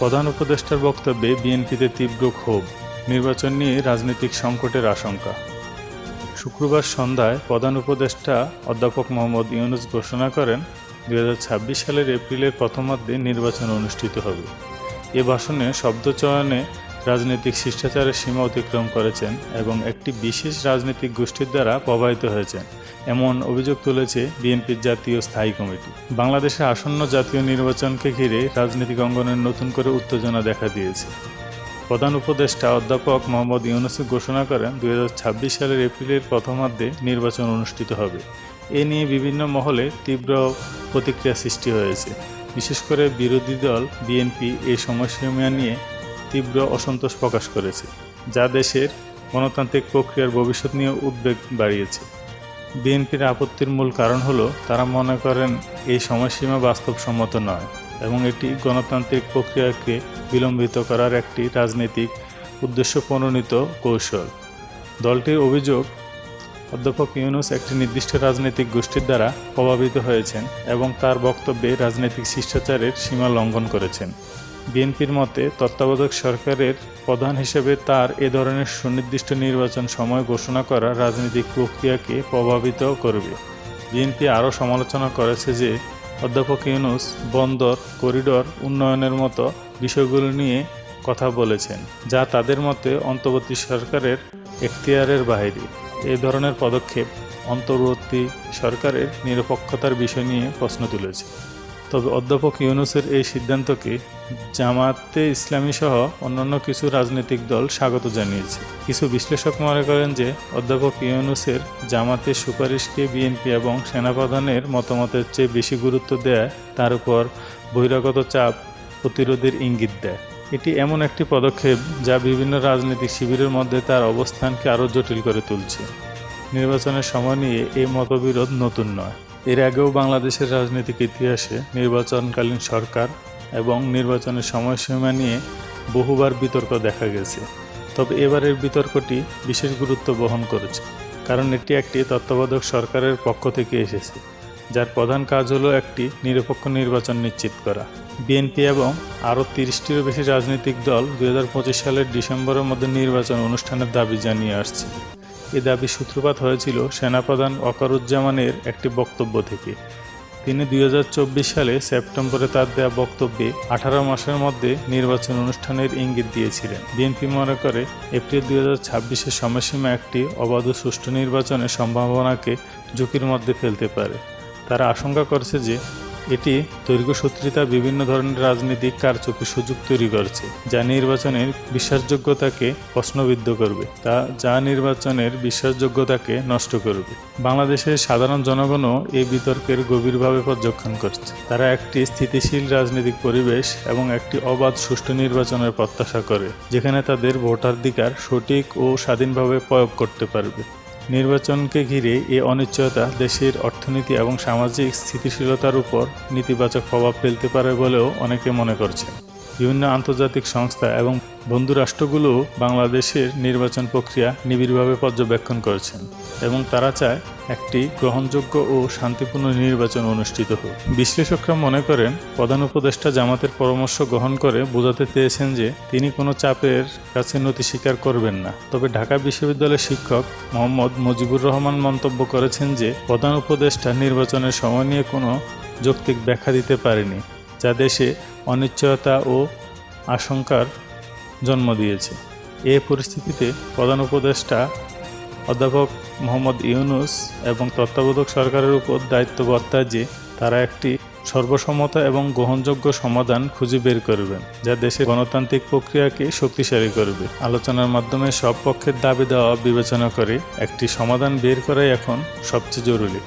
প্রধান উপদেষ্টার বক্তব্যে বিএনপিতে তীব্র ক্ষোভ, নির্বাচন নিয়ে রাজনৈতিক সংকটের আশঙ্কা। শুক্রবার সন্ধ্যায় প্রধান উপদেষ্টা অধ্যাপক মোহাম্মদ ইউনুস ঘোষণা করেন দু হাজার ছাব্বিশ সালের এপ্রিলের প্রথমার্ধে নির্বাচন অনুষ্ঠিত হবে। এ ভাষণে শব্দচয়নে রাজনৈতিক শিষ্টাচারের সীমা অতিক্রম করেছেন এবং একটি বিশেষ রাজনৈতিক গোষ্ঠীর দ্বারা প্রভাবিত হয়েছেন। এমন অভিযোগ তুলেছে বিএনপির জাতীয় স্থায়ী কমিটি। বাংলাদেশে আসন্ন জাতীয় নির্বাচনকে ঘিরে রাজনৈতিক অঙ্গনের নতুন করে উত্তেজনা দেখা দিয়েছে। প্রধান উপদেষ্টা অধ্যাপক মোহাম্মদ ইউনুস ঘোষণা করেন দু হাজার ছাব্বিশ সালের এপ্রিলের প্রথমার্ধে নির্বাচন অনুষ্ঠিত হবে। এ নিয়ে বিভিন্ন মহলে তীব্র প্রতিক্রিয়া সৃষ্টি হয়েছে। বিশেষ করে বিরোধী দল বিএনপি এই সময়সীমা নিয়ে তীব্র অসন্তোষ প্রকাশ করেছে, যা দেশের গণতান্ত্রিক প্রক্রিয়ার ভবিষ্যৎ নিয়ে উদ্বেগ বাড়িয়েছে। বিএনপির আপত্তির মূল কারণ হলো, তারা মনে করেন এই সময়সীমা বাস্তবসম্মত নয় এবং এটি গণতান্ত্রিক প্রক্রিয়াকে বিলম্বিত করার একটি রাজনৈতিক উদ্দেশ্য প্রণোদিত কৌশল। দলটির অভিযোগ, অধ্যাপক ইউনুস একটি নির্দিষ্ট রাজনৈতিক গোষ্ঠীর দ্বারা প্রভাবিত হয়েছেন এবং তার বক্তব্যে রাজনৈতিক শিষ্টাচারের সীমা লঙ্ঘন করেছেন। বিএনপির মতে তত্ত্বাবধায়ক সরকারের প্রধান হিসেবে তার এ ধরনের সুনির্দিষ্ট নির্বাচন সময় ঘোষণা করা রাজনৈতিক প্রক্রিয়াকে প্রভাবিত করবে। বিএনপি আরও সমালোচনা করেছে যে অধ্যাপক ইউনুস বন্দর, করিডোর, উন্নয়নের মতো বিষয়গুলো নিয়ে কথা বলেছেন, যা তাদের মতে অন্তর্বর্তী সরকারের এখতিয়ারের বাইরে। এই ধরনের পদক্ষেপ অন্তর্বর্তী সরকারের নিরপেক্ষতার বিষয় নিয়ে প্রশ্ন তুলেছে। তবে অধ্যাপক ইউনুসের এই সিদ্ধান্তকে জামাতে ইসলামী সহ অন্যান্য কিছু রাজনৈতিক দল স্বাগত জানিয়েছে। কিছু বিশ্লেষক মনে করেন যে, অধ্যাপক ইউনুসের জামাতের সুপারিশকে বিএনপি এবং সেনাপ্রধানের মতামতের চেয়ে বেশি গুরুত্ব দেয়, তার উপর বহিরাগত চাপ প্রতিরোধের ইঙ্গিত দেয়। এটি এমন একটি পদক্ষেপ যা বিভিন্ন রাজনৈতিক শিবিরের মধ্যে তার অবস্থানকে আরও জটিল করে তুলছে। নির্বাচনের সময় নিয়ে এই মতবিরোধ নতুন নয়। এর আগেও বাংলাদেশের রাজনৈতিক ইতিহাসে নির্বাচনকালীন সরকার এবং নির্বাচনের সময়সীমা নিয়ে বহুবার বিতর্ক দেখা গেছে। তবে এবারের বিতর্কটি বিশেষ গুরুত্ব বহন করেছে, কারণ এটি একটি তত্ত্বাবধায়ক সরকারের পক্ষ থেকে এসেছে, যার প্রধান কাজ হলো একটি নিরপেক্ষ নির্বাচন নিশ্চিত করা। বিএনপি এবং আরও তিরিশটিরও বেশি রাজনৈতিক দল দু হাজার পঁচিশ সালের ডিসেম্বরের মধ্যে নির্বাচন অনুষ্ঠানের দাবি জানিয়ে আসছে। এ দাবি সূত্রপাত হয়েছিল সেনাপ্রধান অকারুজ্জামানের একটি বক্তব্য থেকে। তিনি দুই হাজার চব্বিশ সালে সেপ্টেম্বরে তার দেওয়া বক্তব্যে আঠারো মাসের মধ্যে নির্বাচন অনুষ্ঠানের ইঙ্গিত দিয়েছিলেন। বিএনপি মনে করে, এপ্রিল দুই হাজার ছাব্বিশের সময়সীমা একটি অবাধ সুষ্ঠু নির্বাচনের সম্ভাবনাকে ঝুঁকির মধ্যে ফেলতে পারে। তারা আশঙ্কা করছে যে এটি দৈর্ঘ্যসূত্রিতা বিভিন্ন ধরনের রাজনৈতিক কারচুপির সুযোগ তৈরি করছে, যা নির্বাচনের বিশ্বাসযোগ্যতাকে প্রশ্নবিদ্ধ করবে, তা যা নির্বাচনের বিশ্বাসযোগ্যতাকে নষ্ট করবে। বাংলাদেশের সাধারণ জনগণও এই বিতর্কের গভীরভাবে পর্যবেক্ষণ করছে। তারা একটি স্থিতিশীল রাজনৈতিক পরিবেশ এবং একটি অবাধ সুষ্ঠু নির্বাচনের প্রত্যাশা করে, যেখানে তাদের ভোটাধিকার সঠিক ও স্বাধীনভাবে প্রয়োগ করতে পারবে। নির্বাচনকে ঘিরে এ অনিশ্চয়তা দেশের অর্থনীতি এবং সামাজিক স্থিতিশীলতার উপর নেতিবাচক প্রভাব ফেলতে পারে বলেও অনেকে মনে করছেন। বিভিন্ন আন্তর্জাতিক সংস্থা এবং বন্ধু রাষ্ট্রগুলো বাংলাদেশের নির্বাচন প্রক্রিয়া নিবিড়ভাবে পর্যবেক্ষণ করেছেন এবং তারা চায় একটি গ্রহণযোগ্য ও শান্তিপূর্ণ নির্বাচন অনুষ্ঠিত হোক। বিশ্লেষকরা মনে করেন, প্রধান উপদেষ্টা জামাতের পরামর্শ গ্রহণ করে বোঝাতে চেয়েছেন যে তিনি কোনো চাপের কাছে নতি স্বীকার করবেন না। তবে ঢাকা বিশ্ববিদ্যালয়ের শিক্ষক মোহাম্মদ মুজিবুর রহমান মন্তব্য করেছেন যে, প্রধান উপদেষ্টা নির্বাচনের সময় নিয়ে কোনো যৌক্তিক ব্যাখ্যা দিতে পারেনি, যা দেশে অনিশ্চয়তা ও আশঙ্কার জন্ম দিয়েছে। এ পরিস্থিতিতে প্রধান উপদেষ্টা অধ্যাপক মোহাম্মদ ইউনুস এবং তত্ত্বাবধায়ক সরকারের উপর দায়িত্ব বর্তায় যে তারা একটি সর্বসম্মত এবং গ্রহণযোগ্য সমাধান খুঁজে বের করবেন যা দেশের গণতান্ত্রিক প্রক্রিয়াকে শক্তিশালী করবে। আলোচনার মাধ্যমে সব পক্ষের দাবি দেওয়া বিবেচনা করে একটি সমাধান বের করাই এখন সবচেয়ে জরুরি।